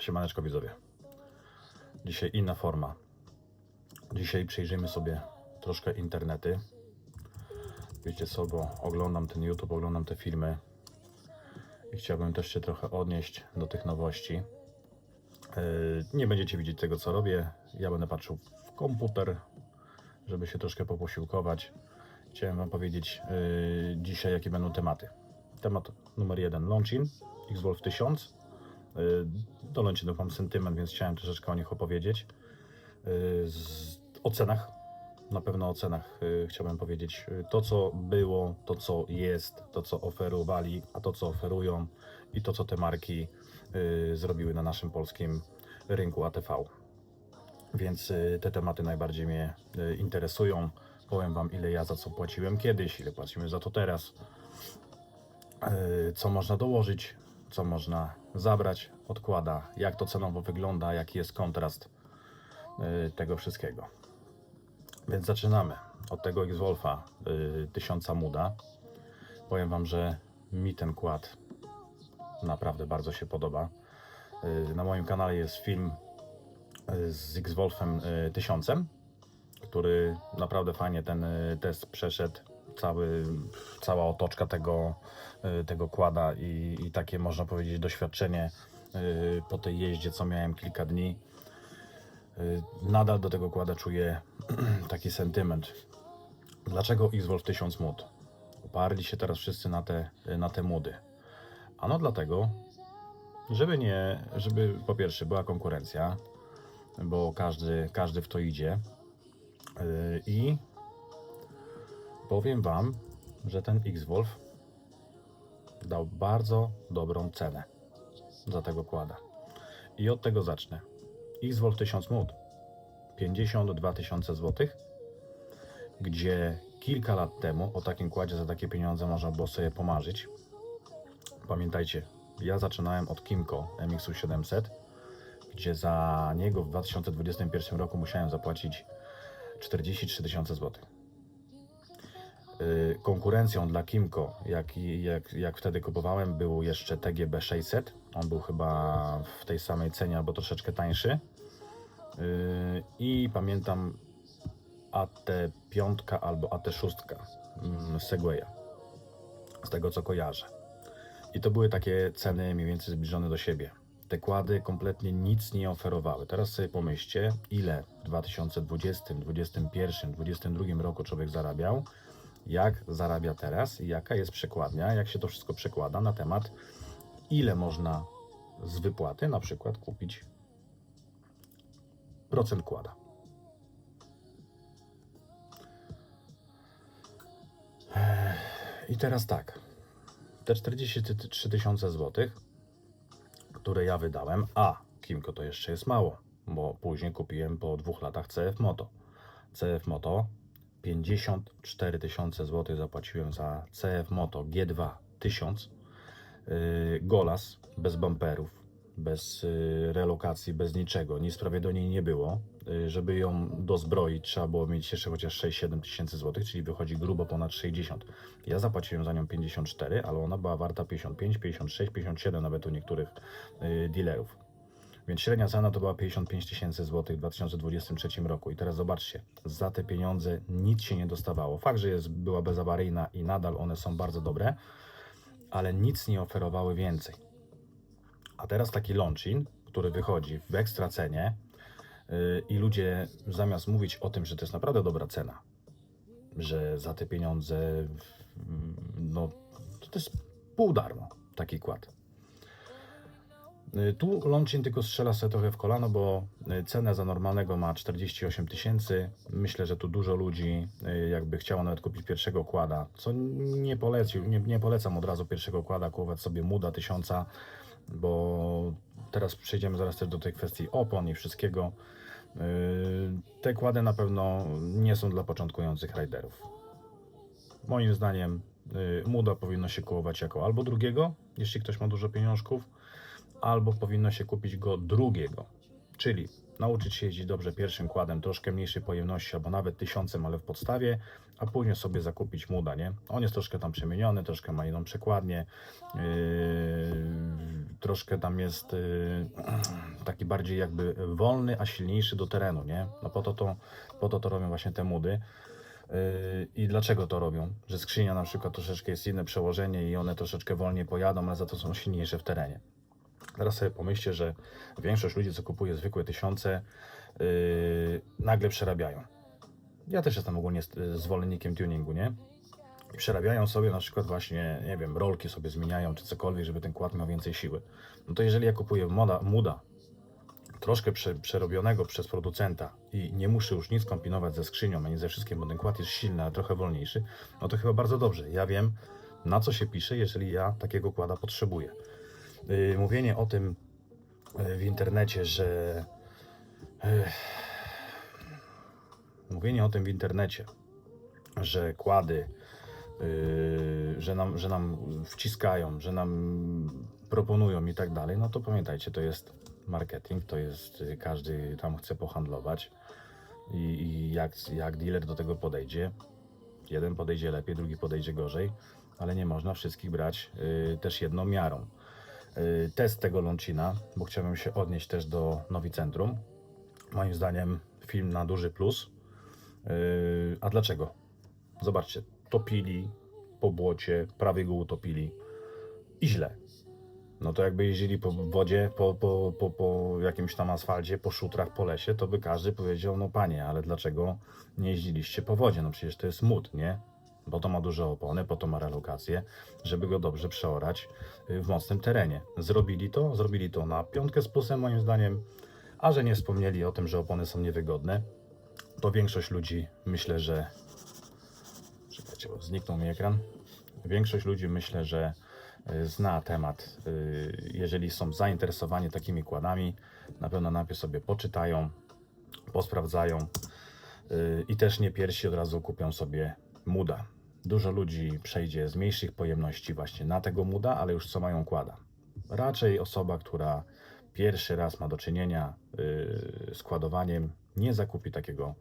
Siemaneczko widzowie. Dzisiaj inna forma. Dzisiaj przejrzymy sobie troszkę internety. Wiecie co, bo oglądam ten YouTube, oglądam te filmy i chciałbym też się trochę odnieść do tych nowości. Yy, Nie będziecie widzieć tego, co robię. Ja będę patrzył w komputer, żeby się troszkę poposiłkować. Chciałem Wam powiedzieć yy, dzisiaj, jakie będą tematy. Temat numer jeden: Launchin Xvolf 1000. Yy, Do Launchinów mam sentyment, więc chciałem troszeczkę o nich opowiedzieć. Yy, Z o cenach. Na pewno o cenach yy, chciałbym powiedzieć. To, co było, to, co jest, to, co oferowali, a to, co oferują i to, co te marki zrobiły na naszym polskim rynku ATV. Więc y, te tematy najbardziej mnie y, interesują. Powiem Wam, ile ja za co płaciłem kiedyś, ile płacimy za to teraz, y, co można dołożyć, co można zabrać, odkłada, jak to cenowo wygląda, jaki jest kontrast y, tego wszystkiego. Więc zaczynamy od tego X-Wolfa y, 1000 Muda. Powiem Wam, że mi ten kład naprawdę bardzo się podoba. Y, Na moim kanale jest film z X-Wolfem y, 1000, który naprawdę fajnie ten y, test przeszedł. Cały, cała otoczka tego, y, tego kłada i, i takie można powiedzieć doświadczenie y, po tej jeździe, co miałem kilka dni. Y, Nadal do tego kłada czuję taki sentyment. Dlaczego X-Wolf 1000 mód? Uparli się teraz wszyscy na te, na te mudy. Ano dlatego, żeby nie, żeby po pierwsze była konkurencja, bo każdy, każdy w to idzie. I powiem Wam, że ten X-Wolf dał bardzo dobrą cenę za tego kłada. I od tego zacznę. X-Wolf 1000 mód 52 tysiące złotych, gdzie kilka lat temu o takim kładzie za takie pieniądze można było sobie pomarzyć. Pamiętajcie, ja zaczynałem od Kimco MX-u 700 gdzie za niego w 2021 roku musiałem zapłacić 43 tysiące złotych. Yy, Konkurencją dla Kimco, jak, jak, jak wtedy kupowałem, był jeszcze TGB 600. On był chyba w tej samej cenie albo troszeczkę tańszy. Yy, I pamiętam AT5 albo AT6 mm, Segwaya. Z tego co kojarzę. I to były takie ceny mniej więcej zbliżone do siebie. Te kłady kompletnie nic nie oferowały. Teraz sobie pomyślcie, ile w 2020, 2021, 2022 roku człowiek zarabiał, jak zarabia teraz jaka jest przekładnia, jak się to wszystko przekłada na temat, ile można z wypłaty na przykład kupić procent kłada. I teraz tak, te 43 tysiące złotych które ja wydałem, a Kimco to jeszcze jest mało, bo później kupiłem po dwóch latach CF Moto. CF Moto 54 tysiące złotych zapłaciłem za CF Moto G2 1000 yy, Golas bez bumperów, bez yy, relokacji, bez niczego, nic prawie do niej nie było. Yy, żeby ją dozbroić, trzeba było mieć jeszcze chociaż 6-7 tysięcy złotych, czyli wychodzi grubo ponad 60. Ja zapłaciłem za nią 54, ale ona była warta 55, 56, 57 nawet u niektórych dealerów. Więc średnia cena to była 55 tysięcy złotych w 2023 roku. I teraz zobaczcie, za te pieniądze nic się nie dostawało. Fakt, że jest, była bezawaryjna i nadal one są bardzo dobre, ale nic nie oferowały więcej. A teraz taki launching, który wychodzi w ekstra cenie yy, i ludzie zamiast mówić o tym, że to jest naprawdę dobra cena, że za te pieniądze no to jest pół darmo taki kład. Y, Tu Launchin tylko strzela trochę w kolano, bo y, cenę za normalnego ma 48 tysięcy. Myślę, że tu dużo ludzi y, jakby chciało nawet kupić pierwszego kłada, co nie polecił, nie, nie polecam od razu pierwszego kłada, kupować sobie Muda 1000, bo teraz przejdziemy zaraz też do tej kwestii opon i wszystkiego. Te kłady na pewno nie są dla początkujących riderów. Moim zdaniem Muda powinno się kupować jako albo drugiego, jeśli ktoś ma dużo pieniążków, albo powinno się kupić go drugiego. Czyli nauczyć się jeździć dobrze pierwszym kładem, troszkę mniejszej pojemności, albo nawet tysiącem, ale w podstawie, a później sobie zakupić muda, nie? On jest troszkę tam przemieniony, troszkę ma inną przekładnię, yy, troszkę tam jest yy, taki bardziej jakby wolny, a silniejszy do terenu, nie? No po to to, po to, to robią właśnie te mudy. Yy, I dlaczego to robią? Że skrzynia na przykład troszeczkę jest inne przełożenie i one troszeczkę wolniej pojadą, ale za to są silniejsze w terenie. Teraz sobie pomyślcie, że większość ludzi, co kupuje zwykłe tysiące, yy, nagle przerabiają. Ja też jestem ogólnie z- zwolennikiem tuningu, nie? I przerabiają sobie na przykład właśnie, nie wiem, rolki sobie zmieniają, czy cokolwiek, żeby ten kład miał więcej siły. No to jeżeli ja kupuję moda, muda, troszkę prze, przerobionego przez producenta i nie muszę już nic kombinować ze skrzynią, ani ze wszystkim, bo ten kład jest silny, ale trochę wolniejszy, no to chyba bardzo dobrze. Ja wiem, na co się pisze, jeżeli ja takiego kłada potrzebuję. Yy, mówienie o tym yy, w internecie, że yy, mówienie o tym w internecie, że kłady, że, nam, że nam wciskają, że nam proponują i tak dalej, no to pamiętajcie, to jest marketing, to jest każdy tam chce pohandlować i, i jak, jak dealer do tego podejdzie, jeden podejdzie lepiej, drugi podejdzie gorzej, ale nie można wszystkich brać yy, też jedną miarą. Yy, test tego Lącina, bo chciałbym się odnieść też do Nowi Centrum. Moim zdaniem film na duży plus. Yy, a dlaczego? Zobaczcie, topili po błocie, prawie go utopili i źle. No to jakby jeździli po wodzie, po, po, po, po jakimś tam asfalcie, po szutrach, po lesie, to by każdy powiedział, no panie, ale dlaczego nie jeździliście po wodzie? No przecież to jest mód, nie? Bo to ma duże opony, po to ma relokację, żeby go dobrze przeorać y, w mocnym terenie. Zrobili to, zrobili to na piątkę z plusem moim zdaniem, a że nie wspomnieli o tym, że opony są niewygodne, to większość ludzi myślę, że. Czekajcie, bo zniknął mi ekran. Większość ludzi myślę, że y, zna temat. y, Jeżeli są zainteresowani takimi kładami, na pewno najpierw sobie poczytają, posprawdzają i też nie piersi od razu kupią sobie muda. Dużo ludzi przejdzie z mniejszych pojemności właśnie na tego muda, ale już co mają kłada. Raczej osoba, która pierwszy raz ma do czynienia y, z kładowaniem, nie zakupi takiego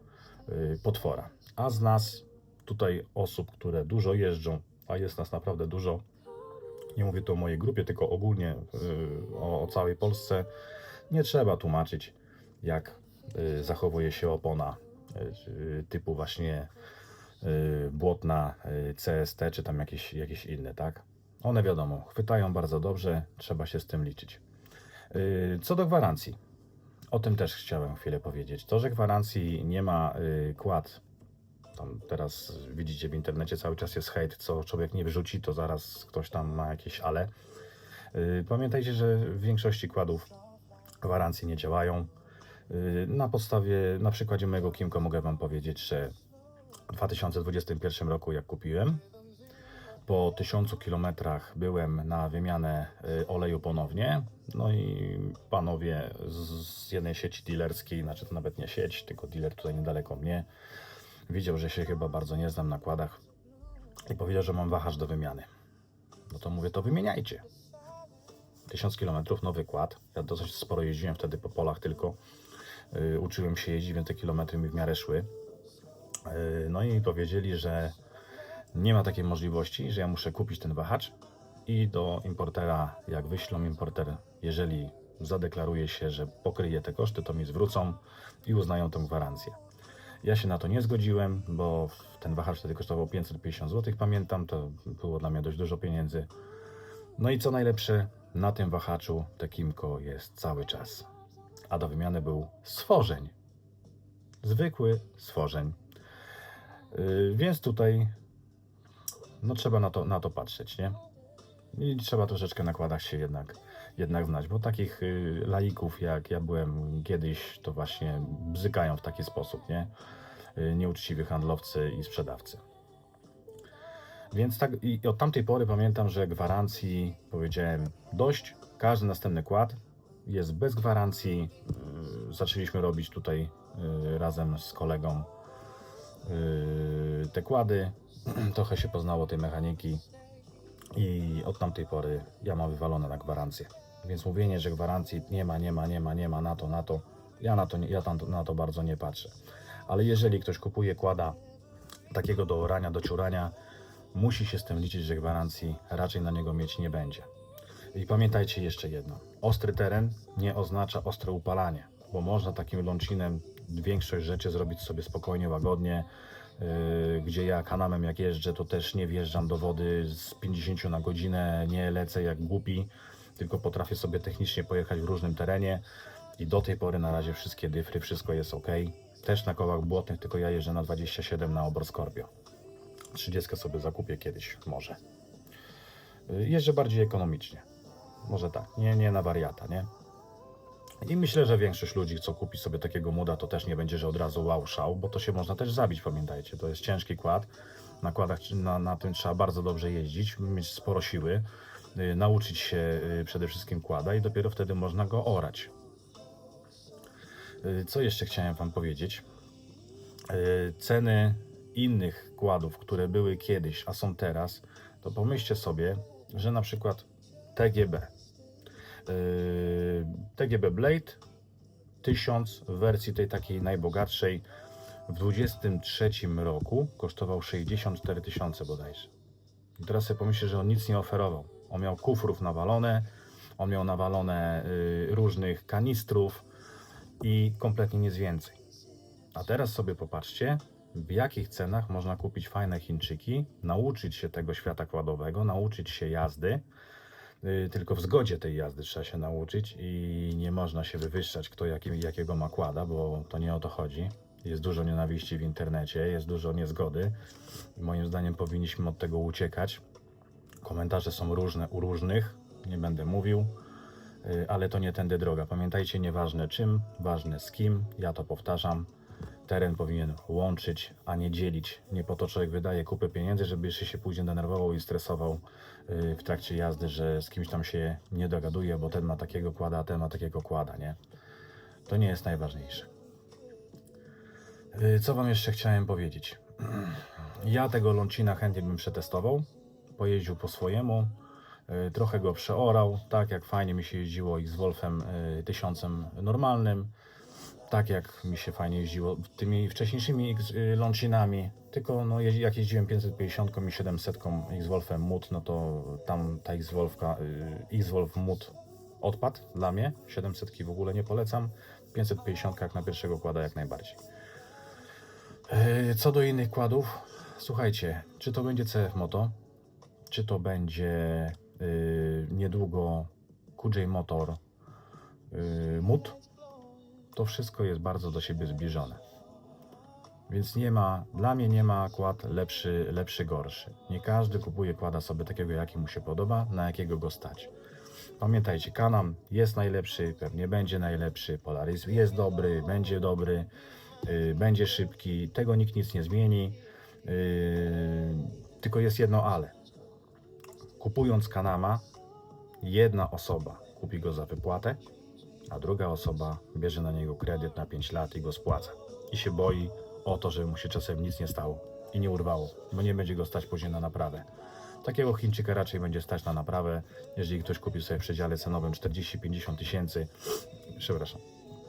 y, potwora. A z nas, tutaj osób, które dużo jeżdżą, a jest nas naprawdę dużo, nie mówię tu o mojej grupie, tylko ogólnie y, o, o całej Polsce, nie trzeba tłumaczyć, jak y, zachowuje się opona y, typu właśnie błotna, y, CST, czy tam jakieś, jakieś inne, tak? One wiadomo, chwytają bardzo dobrze, trzeba się z tym liczyć. Y, Co do gwarancji, o tym też chciałem chwilę powiedzieć. To, że gwarancji nie ma y, kład, tam teraz widzicie w internecie cały czas jest hejt, co człowiek nie wrzuci, to zaraz ktoś tam ma jakieś ale. Y, Pamiętajcie, że w większości kładów gwarancje nie działają. Y, Na podstawie, na przykładzie mojego Kimco mogę Wam powiedzieć, że w 2021 roku jak kupiłem, po 1000 kilometrach byłem na wymianę y, oleju ponownie. No i panowie z, jednej sieci dealerskiej, znaczy to nawet nie sieć, tylko dealer tutaj niedaleko mnie, widział, że się chyba bardzo nie znam na kładach i powiedział, że mam wahacz do wymiany. No to mówię, to wymieniajcie. 1000 km, nowy kład. Ja dosyć sporo jeździłem wtedy po polach tylko. Y, uczyłem się jeździć, więc te kilometry mi w miarę szły. Y, no i powiedzieli, że nie ma takiej możliwości, że ja muszę kupić ten wahacz i do importera, jak wyślą importer, jeżeli zadeklaruje się, że pokryje te koszty, to mi zwrócą i uznają tą gwarancję. Ja się na to nie zgodziłem, bo ten wahacz wtedy kosztował 550 zł, pamiętam, to było dla mnie dość dużo pieniędzy. No i co najlepsze, na tym wahaczu te Kimco jest cały czas. A do wymiany był stworzeń. Zwykły stworzeń. Yy, więc tutaj no trzeba na to, na to patrzeć, nie? I trzeba troszeczkę na kładach się jednak, jednak znać, bo takich y, laików jak ja byłem kiedyś, to właśnie bzykają w taki sposób, nie? Y, nieuczciwi handlowcy i sprzedawcy. Więc tak, i od tamtej pory pamiętam, że gwarancji powiedziałem dość. Każdy następny kład jest bez gwarancji. Y, Zaczęliśmy robić tutaj y, razem z kolegą y, te kłady. Trochę się poznało tej mechaniki i od tamtej pory ja mam wywalone na gwarancję. Więc mówienie, że gwarancji nie ma, nie ma, nie ma, nie ma na to, na to, Ja na to, ja tam na to bardzo nie patrzę. Ale jeżeli ktoś kupuje kłada takiego do orania, do ciurania, musi się z tym liczyć, że gwarancji raczej na niego mieć nie będzie. I pamiętajcie jeszcze jedno. Ostry teren nie oznacza ostre upalanie, bo można takim lącinem większość rzeczy zrobić sobie spokojnie, łagodnie. Yy, gdzie ja kanamem jak jeżdżę, to też nie wjeżdżam do wody z 50 na godzinę, nie lecę jak głupi, tylko potrafię sobie technicznie pojechać w różnym terenie i do tej pory na razie wszystkie dyfry, wszystko jest ok. Też na kołach błotnych, tylko ja jeżdżę na 27 na obor Scorpio. 30 sobie zakupię kiedyś, może. Yy, Jeżdżę bardziej ekonomicznie. Może tak, nie, nie na wariata, nie? I myślę, że większość ludzi, co kupi sobie takiego muda, to też nie będzie, że od razu wow, szał, bo to się można też zabić, pamiętajcie. To jest ciężki kład. Na kładach na, na tym trzeba bardzo dobrze jeździć, mieć sporo siły, y, nauczyć się y, przede wszystkim kłada i dopiero wtedy można go orać. Y, Co jeszcze chciałem Wam powiedzieć? Y, Ceny innych kładów, które były kiedyś, a są teraz, to pomyślcie sobie, że na przykład TGB. Yy, TGB Blade 1000 w wersji tej takiej najbogatszej w 23 roku kosztował 64 tysiące bodajże. I teraz sobie pomyślcie, że on nic nie oferował. On miał kufrów nawalone, on miał nawalone yy, różnych kanistrów i kompletnie nic więcej. A teraz sobie popatrzcie, w jakich cenach można kupić fajne Chińczyki, nauczyć się tego świata kładowego, nauczyć się jazdy. Y, Tylko w zgodzie tej jazdy trzeba się nauczyć i nie można się wywyższać, kto jaki, jakiego ma kłada, bo to nie o to chodzi. Jest dużo nienawiści w internecie, jest dużo niezgody. Moim zdaniem powinniśmy od tego uciekać. Komentarze są różne u różnych, nie będę mówił, y, ale to nie tędy droga. Pamiętajcie, nieważne czym, ważne z kim, ja to powtarzam. Teren powinien łączyć, a nie dzielić. Nie po to człowiek wydaje kupę pieniędzy, żeby jeszcze się później denerwował i stresował y, w trakcie jazdy, że z kimś tam się nie dogaduje, bo ten ma takiego kłada, a ten ma takiego kłada, nie? To nie jest najważniejsze. Y, Co Wam jeszcze chciałem powiedzieć? Ja tego Lącina chętnie bym przetestował, pojeździł po swojemu, y, trochę go przeorał, tak jak fajnie mi się jeździło ich z Wolfem y, 1000 normalnym, tak jak mi się fajnie jeździło tymi wcześniejszymi X- y, Lącinami, tylko no, jak jeździłem 550 i 700 X-Wolfem Mut, no to tam ta X-Wolfka, y, X-Wolf Mut odpadł dla mnie, 700 w ogóle nie polecam, 550 jak na pierwszego kłada jak najbardziej. Y, Co do innych kładów, słuchajcie, czy to będzie CF Moto, czy to będzie niedługo QJ Motor Mut, to wszystko jest bardzo do siebie zbliżone. Więc nie ma, dla mnie nie ma kład lepszy, lepszy, gorszy. Nie każdy kupuje kłada sobie takiego, jaki mu się podoba, na jakiego go stać. Pamiętajcie, Kanam jest najlepszy, pewnie będzie najlepszy, Polaris jest dobry, będzie dobry, yy, będzie szybki, tego nikt nic nie zmieni. Yy, tylko jest jedno ale. Kupując Kanama, jedna osoba kupi go za wypłatę, a druga osoba bierze na niego kredyt na 5 lat i go spłaca. I się boi o to, że mu się czasem nic nie stało i nie urwało, bo nie będzie go stać później na naprawę. Takiego Chińczyka raczej będzie stać na naprawę, jeżeli ktoś kupi sobie w przedziale cenowym 40-50 tysięcy, przepraszam,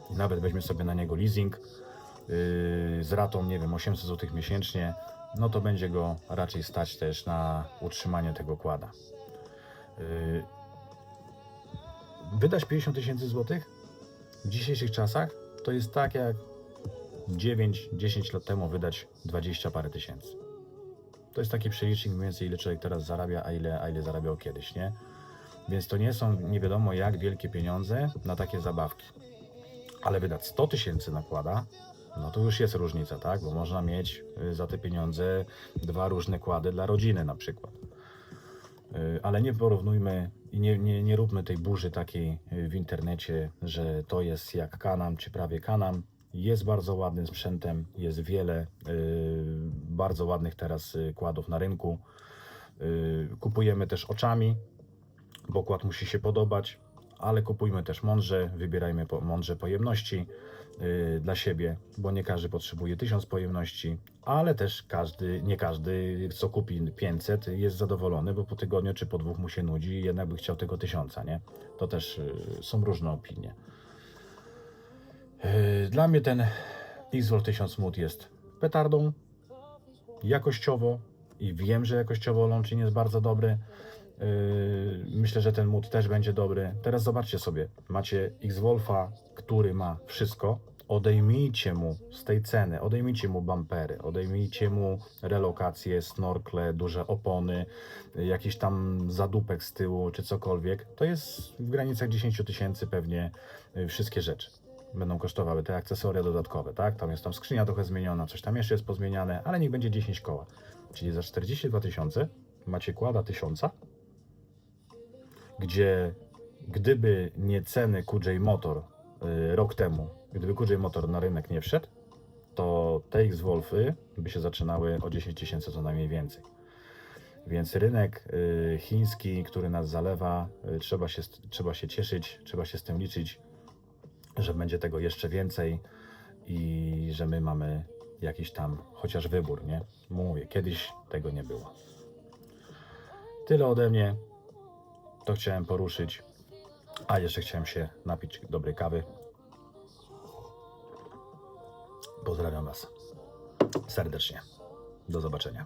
nawet weźmie sobie na niego leasing yy, z ratą, nie wiem, 800 zł miesięcznie, no to będzie go raczej stać też na utrzymanie tego kłada. Yy, wydać 50 tysięcy złotych w dzisiejszych czasach to jest tak jak 9-10 lat temu wydać 20 parę tysięcy. To jest taki przelicznik mniej więcej ile człowiek teraz zarabia, a ile, a ile zarabiał kiedyś, nie? Więc to nie są nie wiadomo jak wielkie pieniądze na takie zabawki. Ale wydać 100 tysięcy nakłada, no to już jest różnica, tak? Bo można mieć y, za te pieniądze dwa różne kłady dla rodziny na przykład. Y, ale nie porównujmy i nie, nie, nie róbmy tej burzy takiej y, w internecie, że to jest jak Kanam, czy prawie Kanam. Jest bardzo ładnym sprzętem, jest wiele y, bardzo ładnych teraz kładów na rynku. Kupujemy też oczami, bo kład musi się podobać, ale kupujmy też mądrze, wybierajmy mądrze pojemności dla siebie, bo nie każdy potrzebuje 1000 pojemności, ale też każdy, nie każdy, co kupi 500 jest zadowolony, bo po tygodniu czy po dwóch mu się nudzi i jednak by chciał tego 1000, nie? To też y, są różne opinie. Yy, Dla mnie ten X-Wolf 1000 Mood jest petardą jakościowo i wiem, że jakościowo Longchin jest bardzo dobry. Yy, Myślę, że ten mód też będzie dobry. Teraz zobaczcie sobie, macie X-Wolfa, który ma wszystko. Odejmijcie mu z tej ceny, odejmijcie mu bumpery, odejmijcie mu relokacje, snorkle, duże opony, jakiś tam zadupek z tyłu czy cokolwiek. To jest w granicach 10 tysięcy pewnie yy, wszystkie rzeczy. Będą kosztowały te akcesoria dodatkowe, tak? Tam jest tam skrzynia trochę zmieniona, coś tam jeszcze jest pozmieniane, ale niech będzie 10 koła. Czyli za 42 tysiące macie kłada 1000, gdzie gdyby nie ceny QJ Motor y, rok temu, gdyby QJ Motor na rynek nie wszedł, to te X-Wolfy by się zaczynały o 10 tysięcy co najmniej więcej. Więc rynek y, chiński, który nas zalewa, y, trzeba się, trzeba się cieszyć, trzeba się z tym liczyć, że będzie tego jeszcze więcej i że my mamy jakiś tam chociaż wybór, nie? Mówię, kiedyś tego nie było. Tyle ode mnie. To chciałem poruszyć. A jeszcze chciałem się napić dobrej kawy. Pozdrawiam Was serdecznie. Do zobaczenia.